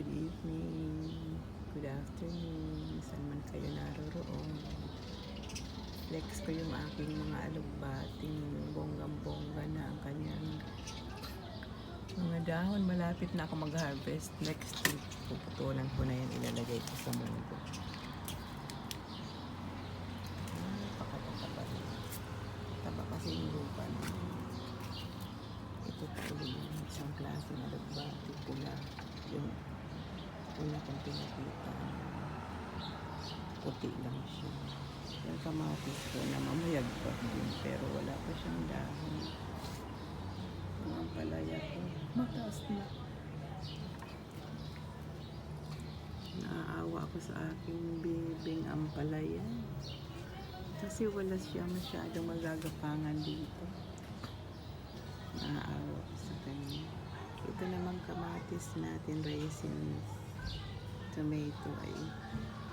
good evening, good afternoon, saan man kayo naroroon. Flex ko yung aking mga alugbating bonggang-bongga na ang kanyang mga dahon. Malapit na ako mag-harvest. Next week, puputulan ko na yan. Ilalagay ko sa mundo. Napakatataba. Taba kasi yung lupa na. Ito tulog ng isang klase na alugbating pula. Yung una kong pinakita. Puti lang siya. Yung kamatis ko na mamayagpag din pero wala pa siyang dahon. Ang palaya ko, mataas na. Naaawa ako sa aking bibing ampalaya. Kasi wala siya masyadong magagapangan dito. Naaawa ko sa kanya. Ito naman kamatis natin, raisins, tomato ay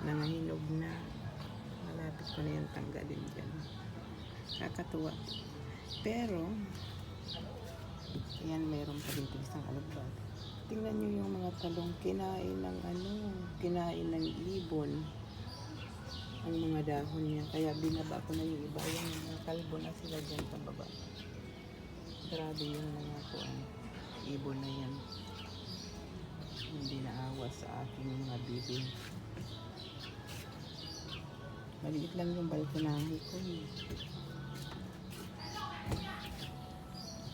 nangahinog na. Malapit ko na yung tanggalin dyan. Kakatuwa. Pero, yan, meron pa dito isang alabag. Tingnan nyo yung mga talong kinain ng ano, kinain ng ibon ang mga dahon niya. Kaya binaba ko na yung iba. Yung mga kalbo na sila dyan sa baba. Grabe yung mga kuan. Ibon na yan. Hindi naawa sa aking mga bibing. Maliit lang yung balkonahe ko eh.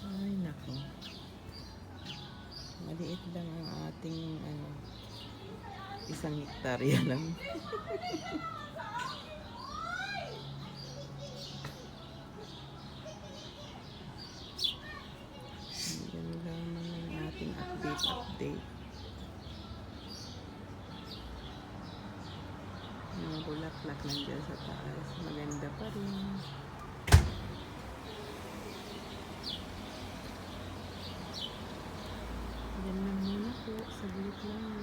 Ay, nako. Maliit lang ang ating ano, isang hektarya lang. Yan lamang ang ating update update. bulaklak nandiyan sa taas. Maganda pa rin. Yan lang muna po. Saglit lang.